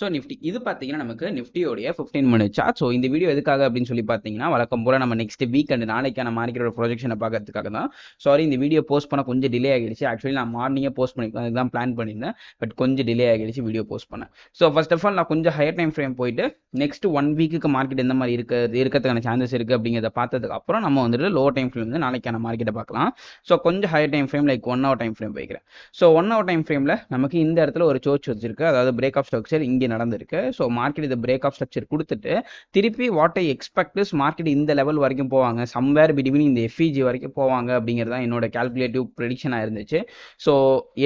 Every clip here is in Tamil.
ஸோ நிஃப்டி இது பார்த்தீங்கன்னா நமக்கு நிஃப்டியோடைய ஃபிஃப்டீன் மினிட் சார்ட் ஸோ இந்த வீடியோ எதுக்காக அப்படின்னு சொல்லி பார்த்தீங்கன்னா வழக்கம் போல நம்ம நெக்ஸ்ட் வீக் அண்ட் நாளைக்கான மார்க்கெட்டோட ப்ரொஜெக்ஷனை பார்க்கறதுக்காக தான். சாரி இந்த வீடியோ போஸ்ட் பண்ண கொஞ்சம் டிலே ஆகிடுச்சு. ஆக்சுவலி நான் மார்னிங்கே போஸ்ட் பண்ணி அதுதான் பிளான் பண்ணியிருந்தேன். பட் கொஞ்சம் டிலே ஆகிடுச்சு வீடியோ போஸ்ட் பண்ணேன் ஸோ ஃபர்ஸ்ட் ஆஃப் ஆல் நான் கொஞ்சம் ஹையர் டைம் ஃப்ரேம் போயிட்டு நெக்ஸ்ட் ஒன் வீக்குக்கு மார்க்கெட் எந்த மாதிரி இருக்கு இருக்கிறதுக்கான சான்சஸ் இருக்குது அப்படிங்கிறத பார்த்ததுக்கு அப்புறம் நம்ம வந்துட்டு லோ டைம் ஃப்ரேம் வந்து நாளைக்கான மார்க்கெட்டை பார்க்கலாம். ஸோ கொஞ்சம் higher time frame like one hour time frame வைக்கிறேன் ஸோ ஒன் ஹவர் டைம் ஃப்ரேமில் நமக்கு இந்த இடத்துல ஒரு சோர்ச் வச்சிருக்கு. அதாவது பிரேக் ஆஃப் ஸ்ட்ரக்சர் இங்கே நடந்திருக்கு. ஸோ மார்க்கெட் இது பிரேக் ஆஃப் ஸ்ட்ரக்சர் கொடுத்துட்டு திருப்பி what I expect is market இந்த லெவல் வரைக்கும் போவாங்க. சம்வேர் பிட்வீன் இந்த எஃப்இஜி வரைக்கும் போவாங்க அப்படிங்கிறது தான் என்னோட கால்குலேட்டிவ் ப்ரெடிக்ஷனாக இருந்துச்சு. ஸோ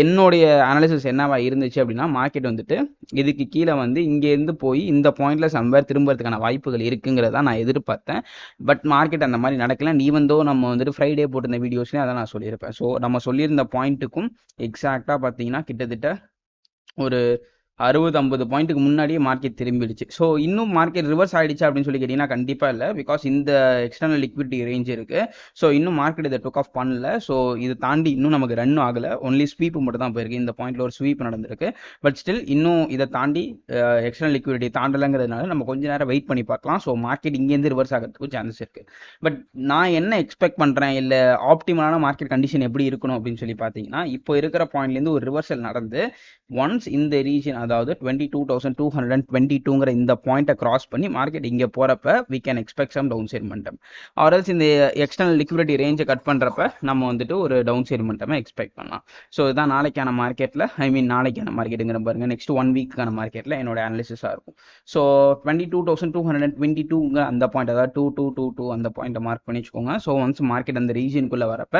என்னுடைய அனாலிசிஸ் என்னவா இருந்துச்சு அப்படின்னா மார்க்கெட் வந்துட்டு இதுக்கு கீழே வந்து இங்கேருந்து போய் இந்த பாயிண்ட்ல சம்வேர் திரும்புறதுக்கான வாய்ப்புகள் இருக்குங்கிறத நான் எதிர்பார்த்தேன். பட் மார்க்கெட் அந்த மாதிரி நடக்கல. நீ வந்தோ நம்ம வந்துட்டு ஃப்ரைடே போட்டிருந்த வீடியோஸ்லேயும் அதை நான் சொல்லியிருப்பேன். ஸோ நம்ம சொல்லியிருந்த பாயிண்ட்டுக்கும் எக்ஸாக்டாக பார்த்தீங்கன்னா கிட்டத்தட்ட ஒரு அறுபது ஐம்பது பாயிண்ட்டுக்கு முன்னாடியே மார்க்கெட் திரும்பிடுச்சு. ஸோ இன்னும் மார்க்கெட் ரிவர்ஸ் ஆயிடுச்சு அப்படின்னு சொல்லி கேட்டிங்கன்னா கண்டிப்பாக இல்லை. பிகாஸ் இந்த எக்ஸ்டர்னல் லிக்விடிட்டி ரேஞ்ச் இருக்கு. ஸோ இன்னும் மார்க்கெட் இதை டுக் ஆஃப் பண்ணல. ஸோ இது தாண்டி இன்னும் நமக்கு ரன் ஆகலை. ஒன்லி ஸ்வீப் மட்டும் தான் போயிருக்கு. இந்த பாயிண்ட்ல ஒரு ஸ்வீப் நடந்திருக்கு. பட் ஸ்டில் இன்னும் இதை தாண்டி எக்ஸ்டர்னல் லிக்விடிட்டி தாண்டலைங்கிறதுனால நம்ம கொஞ்ச நேரம் வெயிட் பண்ணி பார்க்கலாம். ஸோ மார்க்கெட் இங்கேருந்து ரிவர்ஸ் ஆகிறதுக்கும் சான்சஸ் இருக்கு. பட் நான் என்ன எக்ஸ்பெக்ட் பண்ணுறேன் இல்லை ஆப்டிமலான மார்க்கெட் கண்டிஷன் எப்படி இருக்கணும் அப்படின்னு சொல்லி பார்த்தீங்கன்னா இப்போ இருக்கிற பாயிண்ட்லேருந்து ஒரு ரிவர்சல் நடந்து ஒன்ஸ் இந்த ரீஜன் அதாவது twenty two thousand two hundred and twenty டூங்கிற இந்த பாயிண்ட்டை கிராஸ் பண்ணி மார்க்கெட் இங்கே போகிறப்ப we can expect some downside மண்டம் ஆர்எல்ஸ் இந்த எக்ஸ்டர்னல் லிக்விடிட்டி ரேஞ்சை கட் பண்ணுறப்ப நம்ம வந்துட்டு ஒரு டவுன் சைட் மண்டமே எக்ஸ்பெக்ட் பண்ணலாம். ஸோ இதுதான் நாளைக்கான மார்க்கெட்டில் ஐ மீன் நாளைக்கான மார்க்கெட்டுங்கிற பாருங்க. நெக்ஸ்ட் ஒன் வீக்கான மார்க்கெட்டில் என்னோட அனாலிசிஸாக இருக்கும். So twenty two thousand two hundred and twenty டூங்க அந்த பாயிண்ட் அதாவது டூ டூ டூ டூ அந்த பாயிண்ட்டை மார்க் பண்ணி வச்சுக்கோங்க. ஸோ ஒன்ஸ் மார்க்கெட் அந்த ரீஜனுக்குள்ளே வரப்ப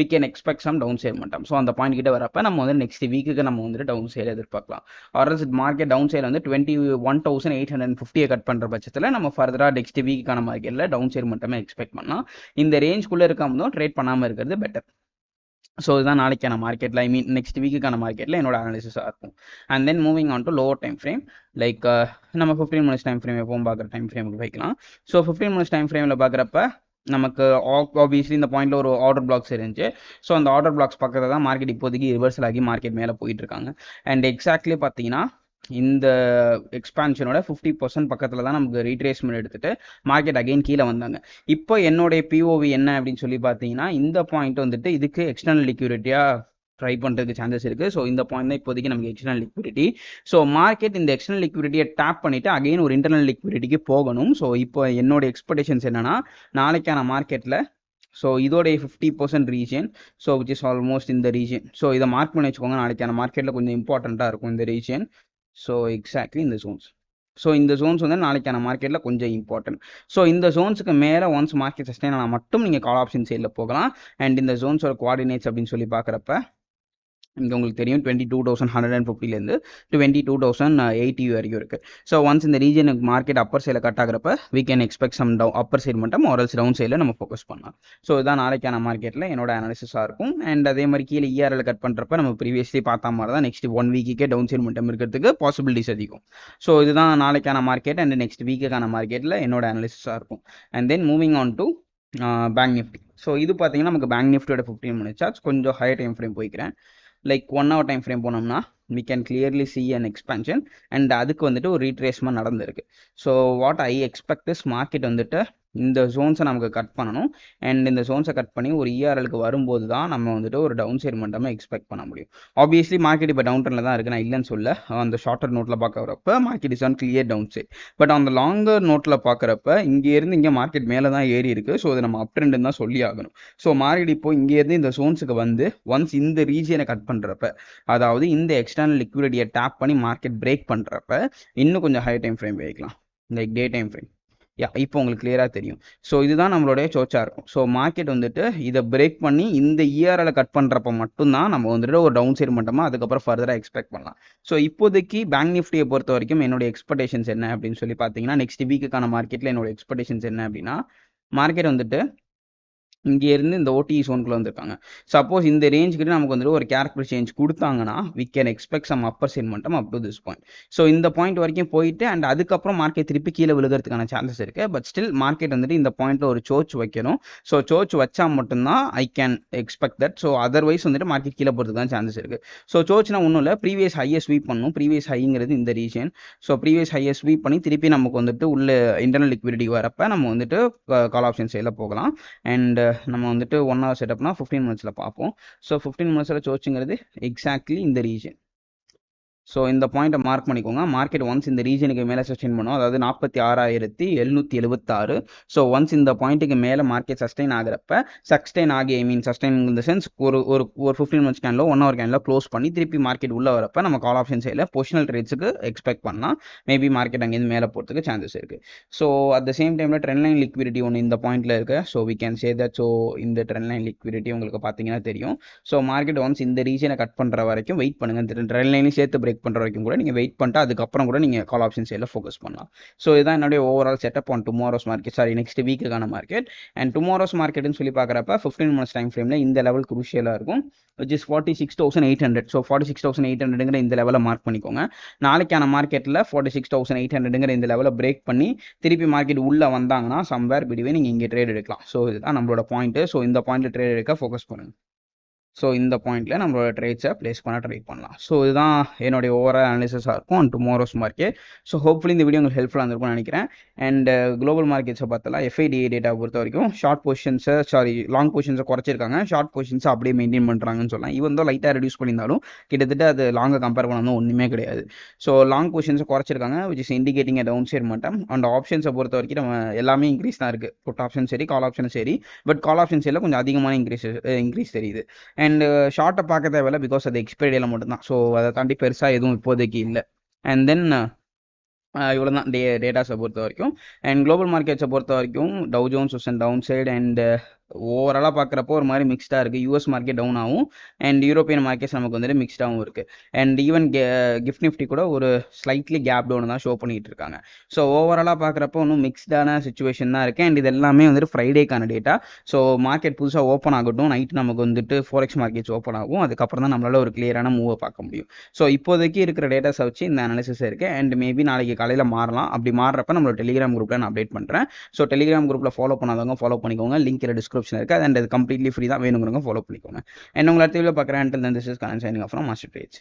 we can expect some down side momentum so அந்த பாயிண்ட் கிட்ட வரப்ப நம்ம வந்து நெக்ஸ்ட் வீக்குக்கு நம்ம வந்துட்டு டவுன் சைடு எதிர்பார்க்கலாம். ஆர்எல்ஸ் மார்க்கெட் டவுன் சைடு வந்து twenty one thousand eight hundred ஃபிஃப்டியை cut பண்ணுற பட்சத்தில் நம்ம ஃபர்தராக நெக்ஸ்ட் வீக்கான மார்க்கெட்டில் டவுன் சைடு மட்டுமே எக்ஸ்பெக்ட் பண்ணலாம். இந்த ரேஞ்ச்குள்ளே இருக்காமதும் ட்ரேட் பண்ணாமல் இருக்கிறது பெட்டர் ஸோ இதுதான் நாளைக்கான மார்க்கெட்டில் ஐ மீன் நெக்ஸ்ட் வீக்குக்கான மார்க்கெட்டில் என்னோட அனாலிசிஸாக இருக்கும். And then moving on to lower time frame like நம்ம ஃபிஃப்டீன் மினிட்ஸ் டைம் ஃப்ரேம் எப்பவும் பார்க்குற டைம் ஃப்ரேமுக்கு வைக்கலாம் ஸோ ஃபிஃப்டீன் மினிட்ஸ் டைம் ஃப்ரேமில் பார்க்குறப்ப நமக்கு ஆப்வியஸ்லி இந்த பாயிண்ட்ல ஒரு ஆர்டர் பிளாக்ஸ் இருந்துச்சு. ஸோ அந்த ஆர்டர் பிளாக்ஸ் பக்கத்தில் தான் மார்க்கெட் இப்போதைக்கு ரிவர்சல் ஆகி மார்க்கெட் மேலே போயிட்டு இருக்காங்க அண்ட் எக்ஸாக்ட்லி பார்த்தீங்கன்னா இந்த எக்ஸ்பான்ஷனோட ஃபிஃப்டி பர்சன்ட் பக்கத்தில் தான் நமக்கு ரீட்ரேஸ்மெண்ட் எடுத்துட்டு மார்க்கெட் அகைன் கீழே வந்தாங்க. இப்போ என்னுடைய பிஓவி என்ன அப்படின்னு சொல்லி பார்த்தீங்கன்னா இந்த பாயிண்ட் வந்துட்டு இதுக்கு எக்ஸ்டர்னல் லிக்யூரிட்டியாக ட்ரை பண்ணுறதுக்கு சான்சஸ் இருக்குது ஸோ இந்த பாயிண்ட் தான் இப்போதைக்கு நமக்கு எக்ஸ்டர்னல் லிக்விடிட்டி ஸோ மார்க்கெட் இந்த எக்ஸ்டர்னல் லிக்விடிட்டியை டேப் பண்ணிவிட்டு அகைன் ஒரு இன்டர்னல் லிக்விடிட்டிக்கு போகணும். ஸோ இப்போ என்னோட எக்ஸ்பெக்டேஷன்ஸ் என்னென்னா நாளைக்கான மார்க்கெட்டில் ஸோ இதோடைய fifty percent region so which is almost இந்த ரீஜன் ஸோ இதை மார்க் பண்ணி வச்சுக்கோங்க. நாளைக்கான மார்க்கெட்டில் கொஞ்சம் இம்பார்ட்டண்ட்டாக இருக்கும் இந்த ரீஜன் ஸோ எக்ஸாக்ட்லி இந்த ஜோன்ஸ் ஸோ இந்த ஜோன்ஸ் வந்து நாளைக்கான மார்க்கெட்டில் கொஞ்சம் இம்பார்ட்டன்ட் ஸோ இந்த ஜோன்ஸுக்கு மேலே ஒன்ஸ் மார்க்கெட் சஸ்டைன் ஆனால் மட்டும் நீங்கள் கால் ஆப்ஷன் சைடில் போகலாம். அண்ட் இந்த ஜோன்ஸோட குவாடினேட்ஸ் அப்படின்னு சொல்லி பார்க்குறப்ப இங்கே உங்களுக்கு தெரியும் twenty two thousand hundred and ஃபிஃப்டிலேருந்து twenty two thousand eighty வரைக்கும் இருக்குது ஸோ ஒன்ஸ் இந்த ரீஜனுக்கு மார்க்கெட் அப்பர் சைடில் cut ஆகிறப்ப we can expect some down upper side மட்டும் ஆரல்ஸ் டவுன் சைடில் நம்ம ஃபோக்கஸ் பண்ணலாம். ஸோ இதுதான் நாளைக்கான மார்க்கெட்டில் என்னோட அனாலிசிஸாக இருக்கும். அண்ட் அதே மாதிரி கீழே இஆர்எல் கட் பண்ணுறப்ப நம்ம ப்ரீவியஸ்லி பார்த்த மாதிரி தான் நெக்ஸ்ட் ஒன் வீக்குக்கே டவுன் சைடு மட்டும் இருக்கிறதுக்கு பாசிபிலிட்டிஸ் அதிகம். ஸோ இதுதான் நாளைக்கான மார்க்கெட் அண்ட் நெக்ஸ்ட் வீக்குக்கான மார்க்கெட்டில் என்னோட அனாலிசிஸாக இருக்கும். And then moving on to bank Nifty so இது பார்த்தீங்கன்னா நமக்கு பேங்க் நிஃப்டியோட ஃபிஃப்டீன் மினிட்ஸ் சார்ஜ் கொஞ்சம் ஹையர் டைம் ஃப்ரேம் போய்க்கிறேன். Like one hour time frame போனோம்னா we can clearly see an expansion and அதுக்கு வந்துட்டு ஒரு ரீட்ரேஸ்மெண்ட் நடந்திருக்கு. So what I expect is market வந்துட்டு இந்த ஜோன்ஸை நமக்கு கட் பண்ணணும். அண்ட் இந்த ஜோன்ஸை கட் பண்ணி ஒரு இஆர்எலுக்கு வரும்போது தான் நம்ம வந்துட்டு ஒரு டவுன் சைடு மட்டுமே எக்ஸ்பெக்ட் பண்ண முடியும். ஆப்வியஸ்லி மார்க்கெட் இப்போ டவுன் ட்ரெண்டில் தான் இருக்கு. நான் இல்லைன்னு சொல்ல அந்த ஷார்ட்டர் நோட்டில் பார்க்குறப்ப market is on clear down side but அந்த லாங்கர் நோட்டில் பார்க்குறப்ப இங்கேருந்து இங்கே மார்க்கெட் மேலே தான் ஏறி இருக்கு. ஸோ இதை நம்ம அப் ட்ரெண்டுன்னு தான் சொல்லி ஆகணும். ஸோ மார்க்கெட் இப்போ இங்கேருந்து இந்த ஜோன்ஸுக்கு வந்து ஒன்ஸ் இந்த ரீஜியனை கட் பண்ணுறப்ப அதாவது இந்த எக்ஸ்டர்னல் லிக்விடிட்டியை டேப் பண்ணி மார்க்கெட் பிரேக் பண்ணுறப்ப இன்னும் கொஞ்சம் ஹை டைம் ஃப்ரேம் வைக்கலாம். லைக் டே டைம் ஃப்ரேம் யா இப்போ உங்களுக்கு கிளியராக தெரியும். ஸோ இதுதான் நம்மளுடைய சோச்சா இருக்கும் ஸோ மார்க்கெட் வந்துட்டு இதை பிரேக் பண்ணி இந்த இயரில் கட் பண்ணுறப்ப மட்டும்தான் நம்ம வந்துட்டு ஒரு டவுன் சைடு மட்டுமா அதுக்கப்புறம் ஃபர்தராக எக்ஸ்பெக்ட் பண்ணலாம். ஸோ இப்போதைக்கு பேங்க் நிஃப்டியை பொறுத்த வரைக்கும் என்னுடைய எக்ஸ்பெக்டேஷன்ஸ் என்ன அப்படின்னு சொல்லி பார்த்தீங்கன்னா நெக்ஸ்ட் வீக்குக்கான மார்க்கெட்டில் என்னோட எக்ஸ்பெக்டேஷன்ஸ் என்ன அப்படின்னா மார்க்கெட் வந்துட்டு இங்கே இருந்து இந்த ஓடிஇ சோனுக்குள்ள வந்திருக்காங்க. சப்போஸ் இந்த ரேஞ்ச் கிட்ட நமக்கு வந்துட்டு ஒரு கேரக்டர் சேஞ்ச் கொடுத்தாங்கன்னா we can expect some upper send momentum up to this point so இந்த பாயிண்ட் வரைக்கும் போயிட்டு அண்ட் அதுக்கப்புறம் மார்க்கெட் திருப்பி கீழே விழுகிறதுக்கான சான்சஸ் இருக்கு. பட் ஸ்டில் மார்க்கெட் வந்துட்டு இந்த பாயிண்ட்ல ஒரு சோச் வைக்கணும். ஸோ சோச் வச்சா மட்டும்தான் I can expect that so otherwise வந்துட்டு மார்க்கெட் கீழே போகிறதுக்கு தான் சான்சஸ் இருக்கு. ஸோ சோச்னா ஒன்றும் இல்லை. ப்ரீவியஸ் ஹையை ஸ்வீப் பண்ணும். ப்ரீவியஸ் ஹைங்கிறது இந்த ரீஜன் ஸோ ப்ரீவியஸ் ஹையை ஸ்வீப் பண்ணி திருப்பி நமக்கு வந்துட்டு உள்ள இன்டர்னல் லிக்விடிட்டி வரப்ப நம்ம வந்துட்டு கால் ஆப்ஷன் சைடில் போகலாம். அண்ட் நம்ம வந்துட்டு ஒன் ஹவர் செட்டப்னா ஃபிஃப்டீன் மினிட்ஸில் பார்ப்போம். ஸோ ஃபிஃப்டீன் மினிட்ஸில் சோச்சுங்கிறது எக்ஸாக்ட்லி இந்த ரீஜன் ஸோ இந்த பாயிண்ட்டை மார்க் பண்ணிக்கோங்க. மார்க்கெட் ஒன்ஸ் இந்த ரீஜனுக்கு மேலே சஸ்டெயின் பண்ணும். அதாவது நாற்பத்தி ஆறாயிரத்தி எழுநூற்றி எழுபத்தாறு ஸோ ஒன்ஸ் இந்த பாயிண்ட்டுக்கு மேலே மார்க்கெட் சஸ்டெயின் ஆகிறப்ப சஸ்டெயின் ஆகி ஐ மீன் சஸ்டெயின் இந்த சென்ஸ் ஒரு ஒரு ஒரு ஃபிஃப்டீன் மந்த்ஸ் கேனில் ஒன் ஹவர் கேனில் க்ளோஸ் பண்ணி திருப்பி மார்க்கெட் உள்ளே வரப்போ நம்ம கால் ஆப்ஷன் சைடில் பொசிஷனல் ட்ரேட்ஸுக்கு எக்ஸ்பெக்ட் பண்ணலாம். மேபி மார்க்கெட் அங்கேருந்து மேலே போகிறதுக்கு சான்சஸ் இருக்குது ஸோ அட் த சேம் டைமில் ட்ரெண்ட் லைன் லிக்விடிட்டி ஒன்று இந்த பாயிண்ட்டில் இருக்குது so we can say that so இந்த ட்ரெண்ட் லைன் லிக்விடிட்டி உங்களுக்கு பார்த்தீங்கன்னா தெரியும். ஸோ மார்க்கெட் ஒன்ஸ் இந்த ரீஜனை கட் பண்ணுற வரைக்கும் வெயிட் பண்ணுங்கள் ட்ரெண்ட் லைனையும் சேர்த்து பிரேக் பண்ணுற வரைக்கும் கூட நீங்கள் வெயிட் பண்ணிட்டு அதுக்கப்புறம் கூட நீங்கள் கால் ஆப்ஷன் சைடில் ஃபோக்கஸ் பண்ணலாம். ஸோ இதுதான் என்னுடைய overall setup on tomorrow's market sorry next வீக்குக்கான market and tomorrow's மார்க்கெட்னு சொல்லி பார்க்குறப்ப ஃபிஃப்டீன் மினிட்ஸ் டைம் ஃப்ரேமில் இந்த லெவல் குரூஷியலாக இருக்கும். Which is forty six thousand eight hundred so forty six thousand eight ஹண்ட்ரடுங்கிற இந்த லெவலில் மார்க் பண்ணிக்கோங்க. நாளைக்கான மார்க்கெட்டில் ஃபார்ட்டி சிக்ஸ் தௌசண்ட் எயிட் ஹண்ட்ரடுங்கிற இந்த லெவலில் பிரேக் பண்ணி திருப்பி மார்க்கெட் உள்ளே வந்தாங்கன்னா சம்வேர் பிடிவே நீங்கள் இங்கே ட்ரேட் எடுக்கலாம். ஸோ இதுதான் நம்மளோட பாயிண்ட்டு ஸோ இந்த பாயிண்ட்டில் ட்ரேட் எடுக்க ஃபோக்கஸ் பண்ணுங்கள் ஸோ இந்த பாயிண்ட்டில் நம்மளோட ட்ரேட்ஸை ப்ளேஸ் பண்ண ட்ரை பண்ணலாம். ஸோ இதுதான் என்னுடைய ஓவரால் அனாலிசிஸாக இருக்கும். And tomorrow's market so hopefully இந்த வீடியோ உங்களுக்கு ஹெல்ப்ஃபுல்லாக இருந்திருக்கும்னு நினைக்கிறேன். அண்ட் குளோபல் மார்க்கெட்ஸை பார்த்தலாம் எஃப்ஐடிஏ டேட்டா பொறுத்த வரைக்கும் ஷார்ட் பொசிஷன்ஸை சாரி லாங் பொசிஷன்ஸை குறைச்சிருக்காங்க. ஷார்ட் பொசிஷன்ஸை அப்படியே மெயின்டைன் பண்ணுறாங்கன்னு சொல்லலாம். இவன் தான் லைட்டாக ரெடியூஸ் பண்ணியிருந்தாலும் கிட்டத்தட்ட அது லாங்கை கம்பேர் பண்ணணும் ஒன்றுமே கிடையாது. ஸோ லாங் பொசிஷன்ஸை குறைச்சிருக்காங்க which is indicating down side momentum and ஆப்ஷன்ஸை பொறுத்த வரைக்கும் நம்ம எல்லாமே இன்க்ரீஸ் தான் இருக்குது புட் ஆப்ஷன் சரி கால் ஆப்ஷன் சரி. பட் கால் ஆப்ஷன் சைடில் கொஞ்சம் அதிகமான இன்க்ரீஸ் இன்க்ரீஸ் தெரியுது. அண்ட் ஷார்ட்டை பார்க்க தேவையில்ல பிகாஸ் அது எக்ஸ்பைரியில் மட்டும்தான். ஸோ அதை தாண்டி பெருசாக எதுவும் இப்போதைக்கு இல்லை. அண்ட் தென் uh, uh, இவ்வளோ தான் டே டேட்டாஸை பொறுத்த வரைக்கும். அண்ட் குளோபல் மார்க்கெட்ஸை பொறுத்த வரைக்கும் Dow Jones and down side and ஓவராலாக பார்க்குறப்போ ஒரு மாதிரி மிக்ஸ்டாக இருக்குது யூஎஸ் மார்க்கெட் டவுன் ஆகும் அண்ட் யூரோப்பியன் மார்க்கெட்ஸ் நமக்கு வந்துட்டு மிக்ஸ்டாகவும் இருக்குது அண்ட் ஈவன் கிஃப்ட் நிஃப்டி கூட ஒரு ஸ்லைட்லி கேப் டவுன் தான் ஷோ பண்ணிட்டு இருக்காங்க. ஸோ ஓவராலாக பார்க்குறப்போ இன்னும் மிக்ஸ்டான சுச்சுவேஷன் தான் இருக்குது அண்ட் இது எல்லாமே வந்துட்டு ஃப்ரைடேக்கான டேட்டா ஸோ மார்க்கெட் புதுசாக ஓப்பன் ஆகட்டும். நைட் நமக்கு வந்துட்டு ஃபோரெக்ஸ் மார்க்கெட்ஸ் ஓப்பன் ஆகும். அதுக்கப்புறம் தான் நம்மளால ஒரு கிளியரான மூவை பார்க்க முடியும். ஸோ இப்போதைக்கு இருக்கிற டேட்டாஸை வச்சு இந்த அனாலிசிஸ் இருக்குது அண்ட் மேபி நாளைக்கு காலையில் மாறலாம். அப்படி மாறுறப்ப நம்மளோட டெலிகிராம் குரூப்பில் நான் அப்டேட் பண்ணுறேன் ஸோ டெலிகிராம் குரூப்பில் ஃபாலோ பண்ணாதவங்க ஃபாலோ பண்ணிக்கோங்க. லிங்க் டிஸ்கிரிப்ஷன் இருக்குது அண்ட் அது கம்ப்ளீட்லி ஃப்ரீ தான் வேணுங்கிறவங்க ஃபாலோ பண்ணிக்கோங்க. என்ன உங்களை அடுத்த வீடியோ பார்க்குறேன் until this is Kannan signing off master page